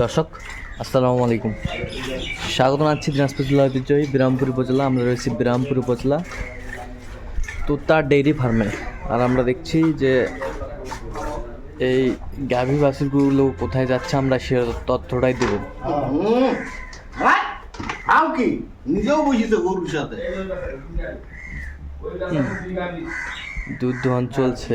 দর্শক আসসালামু আলাইকুম। স্বাগত জানাচ্ছি দিনাজপুর জেলা ঐতিহ্যই বিরামপুর উপজেলা। আমরা রয়েছি বিরামপুর উপজেলা তোতা ডেইরি ফার্মে। আর আমরা দেখছি যে এই গাভী বাছুরগুলো কোথায় যাচ্ছে আমরা সে তথ্যটাই দেবো? আও কি? নিজেও বুঝিতে গরুর সাথে? দুধ দোহন চলছে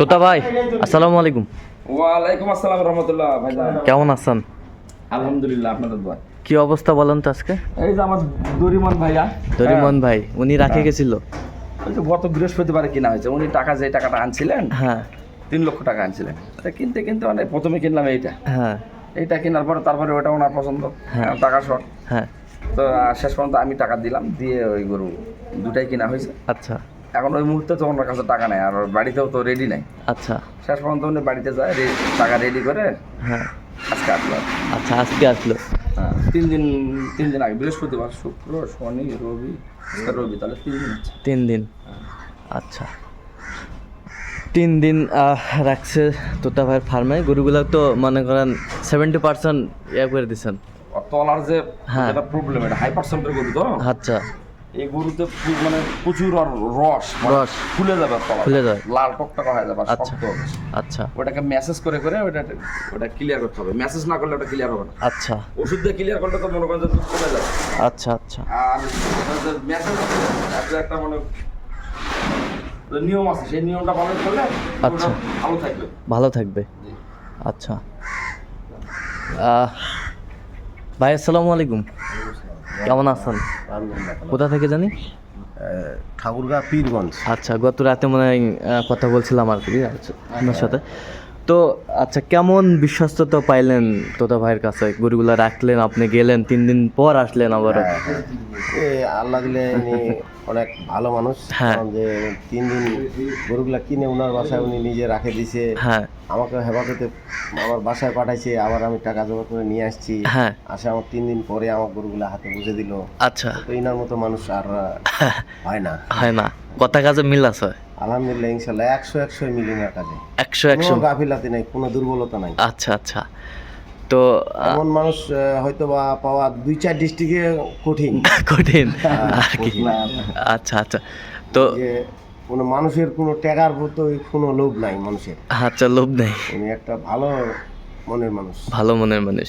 তোতা ভাই আসসালামু আলাইকুম। ওয়ালাইকুম আসসালাম রহমতুল্লাহ ভাইজান কেমন আছেন? আলহামদুলিল্লাহ আপনাদের দোয়া। কি অবস্থা বলেন তো আজকে? এই যে আমার দরিমন ভাইয়া। দরিমন ভাই উনি রাখে হ্যাঁ। গেছিল। ওই যে গত বৃহস্পতিবারে কিনা হয়েছে। উনি টাকা যে টাকাটা আনছিলেন হ্যাঁ। তিন লক্ষ টাকা আনছিলেন। তা কিনতে কিনতে মানে প্রথমে কিনলাম এইটা। হ্যাঁ। এইটা কেনার পরে তারপরে ওটা ওনার পছন্দ হ্যাঁ। টাকা শর্ট। হ্যাঁ। তো শেষ পর্যন্ত আমি টাকা দিলাম দিয়ে ওই গরু দুটাই কিনা হয়েছে। আচ্ছা। এখন ওই মুহূর্তে তো ওনার কাছে টাকা নেই আর ওর বাড়িতেও তো রেডি নাই। আচ্ছা। শেষ পর্যন্ত উনি বাড়িতে যায় টাকা রেডি করে হ্যাঁ। আজকে আসলো। আচ্ছা আজকে আসলো। তিন দিন তিন দিন আগে বৃহস্পতিবার শুক্র শনি রবি রবি তাহলে তিন দিন তিন দিন? আচ্ছা। তিন দিন রাখছে তোতা ভাইয়ের ফার্মে। গরুগুলো তো মনে করেন সেভেন্টি পার্সেন্ট ইয়ে করে দিচ্ছেন তলার যে হ্যাঁ। প্রবলেম এটা হাই পার্সেন্টের গরু তো? আচ্ছা। এই গরুতে মানে প্রচুর রস মানে রস। ফুলে যাবে ফুলে যায়। লাল টকটকা হয়ে যাবে আচ্ছা। আচ্ছা। ওটাকে মেসেজ করে করে ওটা ওটা ক্লিয়ার করতে হবে। মেসেজ না করলে ওটা ক্লিয়ার হবে না। আচ্ছা। ওষুধ দিয়ে ক্লিয়ার করলে তো মনে করেন দুধ কমে যাবে। আচ্ছা আচ্ছা। আর মেসেজ একটা একটা মানে নিয়ম আছে সেই নিয়মটা পালন করলে আচ্ছা। ভালো থাকবে। ভালো থাকবে। আচ্ছা। ভাই আসসালামু আলাইকুম। কেমন আছেন? কোথা থেকে জানি? ঠাকুরগা পীরগঞ্জ। আচ্ছা গত রাতে মনে হয় কথা বলছিলাম আর কি আপনার সাথে। তো আচ্ছা কেমন বিশ্বস্ততা পাইলেন তোতা ভাইয়ের কাছে? গরুগুলা রাখলেন আপনি গেলেন তিন দিন পর আসলেন আবারও এ আল্লাহ দিলে অনেক ভালো মানুষ। হ্যাঁ। যে তিন দিন গরুগুলা কিনে ওনার বাসায় উনি নিজে রাখে দিছে। হ্যাঁ। আমাকে হেফাজতে আমার বাসায় পাঠাইছে আবার আমি টাকা জমা করে নিয়ে আসছি। হ্যাঁ। আসে আমার তিন দিন পরে আমার গরুগুলা হাতে বুঝে দিল। আচ্ছা। তো ইনার মতো মানুষ আর হয় না। হয় না। কথা কাজে মিল আছে। আলহামদুলিল্লাহ ইনশাল্লাহ একশো একশো মিলিনের কাজে একশো একশো কোনো গাফিলাতি নাই কোনো দুর্বলতা নাই। আচ্ছা আচ্ছা। তো এমন মানুষ হয়তো বা পাওয়া দুই চার ডিস্ট্রিক্টে কঠিন। কঠিন। হ্যাঁ, আর কি। আচ্ছা আচ্ছা। তো কোনো মানুষের কোনো টাকার প্রতি কোনো লোভ নাই মানুষের। আচ্ছা লোভ নেই। উনি একটা ভালো মনের মানুষ। ভালো মনের মানুষ।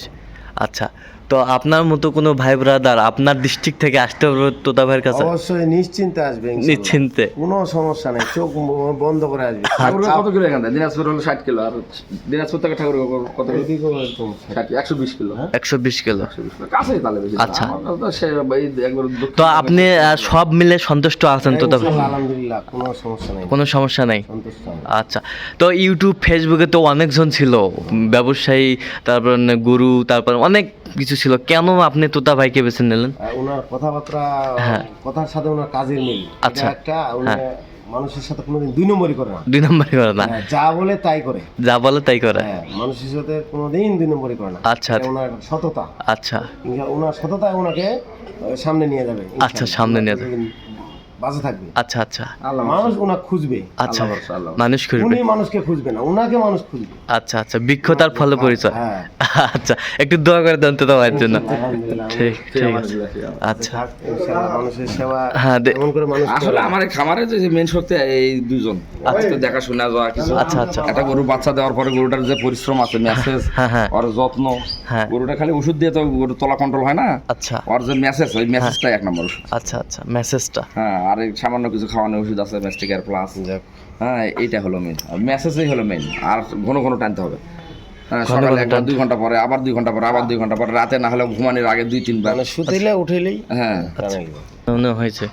আচ্ছা তো আপনার মতো কোনো ভাই ব্রাদার আপনার ডিস্ট্রিক্ট থেকে আসতে হবে তোতা ভাইয়ের কাছে? অবশ্যই নিশ্চিন্তে আসবে নিশ্চিন্তে? কোনো সমস্যা নেই চোখ বন্ধ করে আসবে। ঠাকুরের কত কিলো এখান থেকে দিনাজপুর হলো ষাট কিলো আর দিনাজপুর থেকে ঠাকুর কত। ষাট। একশো বিশ কিলো। একশো বিশ কিলো। একশো বিশ কিলো। কাছেই তাহলে আচ্ছা। তো তো আপনি সব মিলে সন্তুষ্ট আছেন তোতা ভাই? আলহামদুলিল্লাহ কোনো সমস্যা নেই। কোনো সমস্যা নাই? আচ্ছা। তো ইউটিউব ফেসবুকে তো অনেকজন ছিল ব্যবসায়ী তারপর গুরু তারপর অনেক কিছু ছিল। কেন আপনি তোতা ভাইকে বেছে নিলেন? ওনার কথাবার্তা হ্যাঁ। কথার সাথে ওনার কাজের মিল। আচ্ছা। একটা উনি মানুষের সাথে কোনোদিন দুই নম্বরই করে না। দুই নম্বরই করে না। হ্যাঁ, যা বলে তাই করে। যা বলে তাই করে। হ্যাঁ মানুষের সাথে কোনোদিন দুই নম্বরই করে না। আচ্ছা, ওনার সততা। আচ্ছা। ওনার সততায় ওনাকে সামনে নিয়ে যাবে। আচ্ছা, সামনে নিয়ে যাবে। থাকবে। আচ্ছা আচ্ছা। আল্লাহ মানুষ ওনা খুঁজবে। আচ্ছা মানুষ খুঁজবে। উনি মানুষকে খুঁজবে না ওনাকে মানুষ খুঁজবে। আচ্ছা আচ্ছা বৃক্ষতার ফল পরিচয়। হ্যাঁ। আচ্ছা একটু দোয়া করে দেন তো তোমার জন্য। ঠিক ঠিক আমার আছে আচ্ছা। মানুষের সেবা হ্যাঁ, করে মানুষ আসলে আমার খামারে যে মেন শক্তি এই দুজন আজকে দেখাশোনা যাওয়া কিছু? আচ্ছা আচ্ছা। একটা গরু বাচ্চা দেওয়ার পরে গরুটার যে পরিশ্রম আছে মেসেজ হ্যাঁ হ্যাঁ। ওর যত্ন হ্যাঁ। গরুটা খালি ওষুধ দিয়ে তো গরু তলা কন্ট্রোল হয় না? আচ্ছা। ওর যে মেসেজ ওই মেসেজটাই এক নম্বর ওষুধ। আচ্ছা আচ্ছা মেসেজটা হ্যাঁ আর সামান্য কিছু খাওয়ানোর ওষুধ আছে ম্যাস্টিকার প্লাস হ্যাঁ এইটা হলো মেন মেসেজই হলো মেন আর ঘন ঘন টানতে হবে। সকালে একবার দুই ঘণ্টা পরে আবার দুই ঘণ্টা পরে আবার দুই ঘণ্টা পরে রাতে না হলে ঘুমানোর আগে দুই তিনবার। মানে শুতেইলে উঠেইলেই হ্যাঁ। মনে হয়েছে।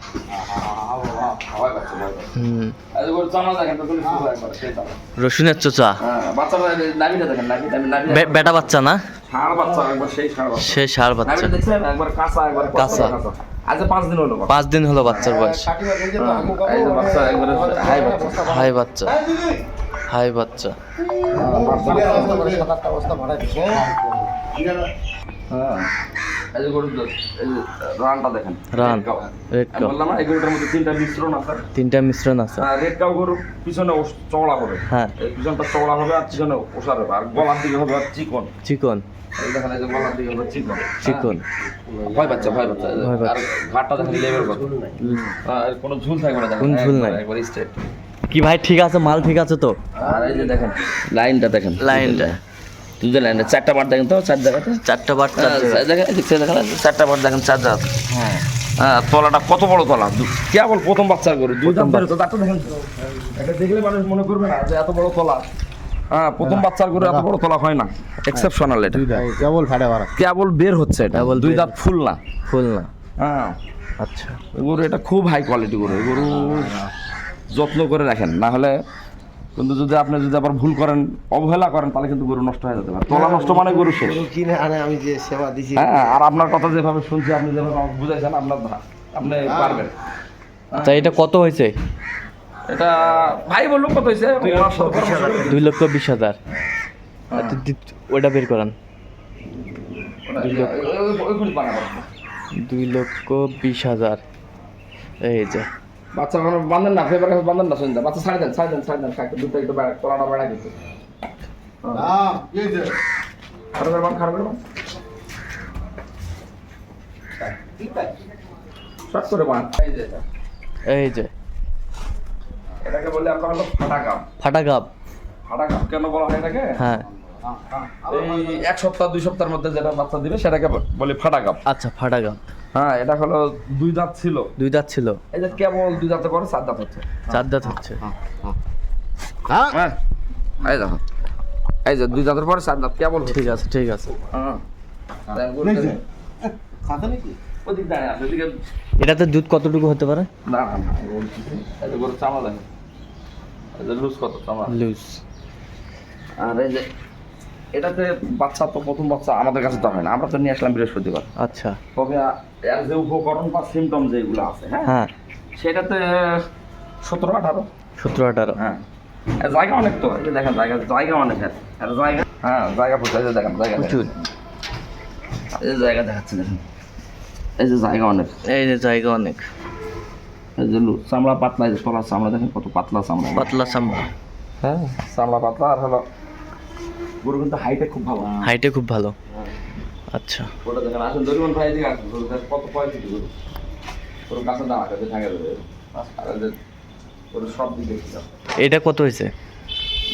রসুনের চোচা। হ্যাঁ, বেটা বাচ্চা না? ষাঁড় বাচ্চা একবার সেই ষাঁড় বাচ্চা। সে সার বাচ্চা। কাঁচা একবার কাঁচা। আজ পাঁচ দিন হলো পাঁচ দিন হলো বাচ্চার বয়স। হ্যাঁ, বাচ্চা হাই বাচ্চা। হাই বাচ্চা। হ্যাঁ। এই যে গরুর দুধ, এই যে রানটা দেখেন রান রেড কাউ বললাম না এই গরুটার মধ্যে তিনটা মিশ্রণ আছে। তিনটা মিশ্রণ আছে। রেড কাউ গরু পিছনে চওড়া হবে। হ্যাঁ। এই পিছনটা চওড়া হবে আর পিছনে ওষার হবে। আর গলার দিকে হবে আর চিকন। চিকন। এই দেখেন এই যে গলার দিকে হবে চিকন। চিকন। হ্যাঁ। ভয় বাচ্চা ভয় বাচ্চা। আর ঘাটটা দেখেন কত হ্যাঁ, আর কোনো ঝুল থাকবে না দেখেন। কোনো ঝুল নাই। একবার স্ট্রেট কি ভাই ঠিক আছে মাল ঠিক আছে তো? আর এই যে দেখেন লাইনটা দেখেন। লাইনটা। দুধের লাইনটা চারটা বার দেখেন তো চার জায়গাতে? চারটা বার হ্যাঁ, দেখেন চারটা বার দেখেন চার জায়গা হ্যাঁ। হ্যাঁ তলাটা কত বড় তলা? দু- কেবল প্রথম বাচ্চার গরু দুই দাম বেরোতো তারটা দেখেন এটা দেখলে মানুষ মনে করবে না যে এত বড় তলা। হ্যাঁ প্রথম বাচ্চার গরু এত বড় তলা হয় না। এক্সেপশনাল এটা। কেবল ফাটে বাড়া কেবল বের হচ্ছে এটা। কেবল দুই দাঁত ফুল না। ফুল না। হ্যাঁ। আচ্ছা। গরু এটা খুব হাই কোয়ালিটি গরু। গরু যত্ন করে রাখেন। না হলে কিন্তু যদি আপনি যদি আবার ভুল করেন অবহেলা করেন তাহলে কিন্তু গরু নষ্ট হয়ে যেতে পারে। তলা নষ্ট মানে গরু শেষ। কিনে আনে আমি যে সেবা দিছি। হ্যাঁ আর আপনার কথা যেভাবে শুনছি আপনি যেভাবে আমাকে বুঝাইছেন আপনার আপনি পারবেন। আচ্ছা এটা কত হয়েছে? এটা ভাই বলল কত হয়েছে? দুই লক্ষ বিশ হাজার। আচ্ছা, ওটা বের করান। দুই লক্ষ বিশ হাজার। এই যে বাচ্চা কোনো বান্ধেন না ফেভার কাছে বান্ধেন না শুনতে বাচ্চা ছাড়ে দেন ছাড়ে দেন ছাড়ে দেন খাকে দুটো একটু বেড়া তলাটা বেড়া গেছে খারাপ করে বান খারাপ করে বান শর্ট করে বান এই যে এই যে। এটাকে বলে আপনার হলো ফাটা কাপ। ফাটা গাব ফাটা কাপ কেন বলা হয় এটাকে? হ্যাঁ। এই এক সপ্তাহ দুই সপ্তাহের মধ্যে যেটা বাচ্চা দিবে সেটাকে বলে ফাটা কাপ। আচ্ছা ফাটা গাব হ্যাঁ এটা হলো দুই দাঁত ছিল। দুই দাঁত ছিল। এই যে কেবল দুই দাঁতে করে চার দাঁত হচ্ছে। চার দাঁত হচ্ছে। হ্যাঁ এই দেখো। এই যে দুই দাঁতের পরে চার দাঁত কেবল ঠিক আছে ঠিক আছে। হ্যাঁ। এটাতে দুধ কতটুকু হতে পারে? না যে গরুর চামড়া দেখেন এই লুজ কত চামড়া। লুজ। আর এই যে এটাতে বাচ্চা তো প্রথম বাচ্চা আমাদের কাছে তো হয় না আমরা তো নিয়ে আসলাম বৃহস্পতিবার। আচ্ছা। তবে এর যে উপকরণ বা সিমটম যেগুলো আছে হ্যাঁ? হ্যাঁ। সেটাতে সতেরো আঠারো। সতেরো আঠারো। হ্যাঁ। জায়গা অনেক তো এই দেখেন জায়গা জায়গা অনেক এর জায়গা হ্যাঁ জায়গা প্রচুর দেখেন জায়গা। প্রচুর। এই যে জায়গা দেখাচ্ছে দেখেন। এই যে জায়গা অনেক। এই যে জায়গা অনেক। এই যে চামড়া পাতলা এই যে তলার চামড়া দেখেন কত পাতলা চামড়া। পাতলা চামড়া। হ্যাঁ চামড়া পাতলা আর হলো গরু কিন্তু হাইটে খুব ভালো। হাইটে খুব ভালো। আচ্ছা। ওটা দেখেন আসেন দরিমন ভাই এদিকে আসেন গরু কত পয়সা গরু? গরু কাছে দাঁড়া কাছে ঠাঙ্গে দেবে গরু সব দিকে এটা কত হয়েছে?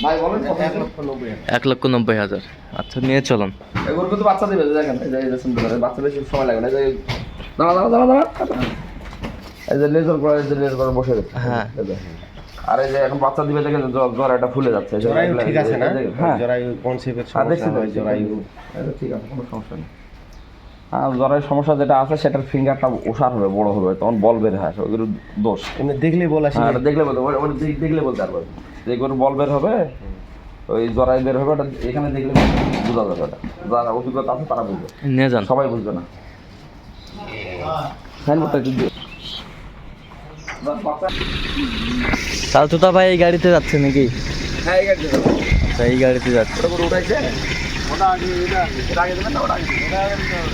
ভাই বলেন কত এক লক্ষ নব্বই হাজার। এক লক্ষ নব্বই হাজার। আচ্ছা নিয়ে চলুন। গরু কিন্তু বাচ্চা দিবে দেখেন বাচ্চা বেশি সময় লাগে না যে দাঁড়া দাঁড়া দাঁড়া দাঁড়া। এই যে লেজার করে এই যে লেজার করে বসে হ্যাঁ। আর এই যে এখন বাচ্চা দিবে দেখেন জ্বর জ্বর ফুলে যাচ্ছে। জরায়ু ঠিক আছে না? হ্যাঁ। জরায়ু কনসেপ্টের সমস্যা? হয় জরায়ু। ঠিক আছে কোনো সমস্যা নেই। আর জ্বরের সমস্যা যেটা আছে সেটার ফিঙ্গারটা ওষার হবে বড় হবে তখন বল বের হয় ওগুলো দোষ। এমনি দেখলেই বলা হ্যাঁ দেখলে বলতে ওটা দেখলে বলতে পারবে। যে গরু বল বের হবে ওই জরাই বের হবে ওটা এখানে দেখলে বোঝা যাবে ওটা। যারা অভিজ্ঞতা আছে তারা বুঝবে। নিয়ে যান। সবাই বুঝবে না। সাইনবোর্ডটা একটু দিয়ে তাহলে তোতা ভাই এই গাড়িতে যাচ্ছে নাকি? হ্যাঁ এই গাড়িতে। আচ্ছা এই গাড়িতে যাচ্ছে করে উঠাইছে ওটা আগে এটা এটা আগে দেবেন না ওটা আগে ওটা আগে দিতে হবে।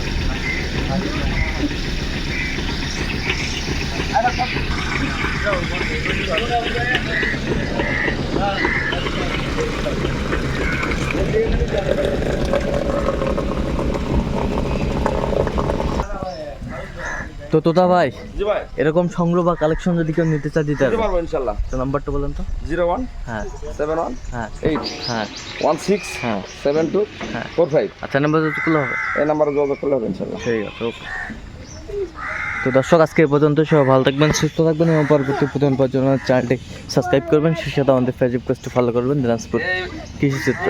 তো তোতা ভাই জি ভাই। এরকম সংগ্রহ বা কালেকশন যদি কেউ নিতে চায় দিতে পারব। ইনশাল্লাহ। তো নাম্বারটা বলেন তো। জিরো ওয়ান হ্যাঁ। সেভেন ওয়ান হ্যাঁ। এইট হ্যাঁ। ওয়ান সিক্স হ্যাঁ। সেভেন টু হ্যাঁ। Four five. আচ্ছা নাম্বার তো খুলে হবে? এই নাম্বারে যোগাযোগ করলে হবে ইনশাল্লাহ। ঠিক আছে ওকে। তো দর্শক আজকে এই পর্যন্ত সবাই ভালো থাকবেন সুস্থ থাকবেন এবং পরবর্তী প্রধান পর্যন্ত চ্যানেলটি সাবস্ক্রাইব করবেন। সেই সাথে আমাদের ফেসবুক পেজটি ফলো করবেন দিনাজপুর কৃষি চিত্র।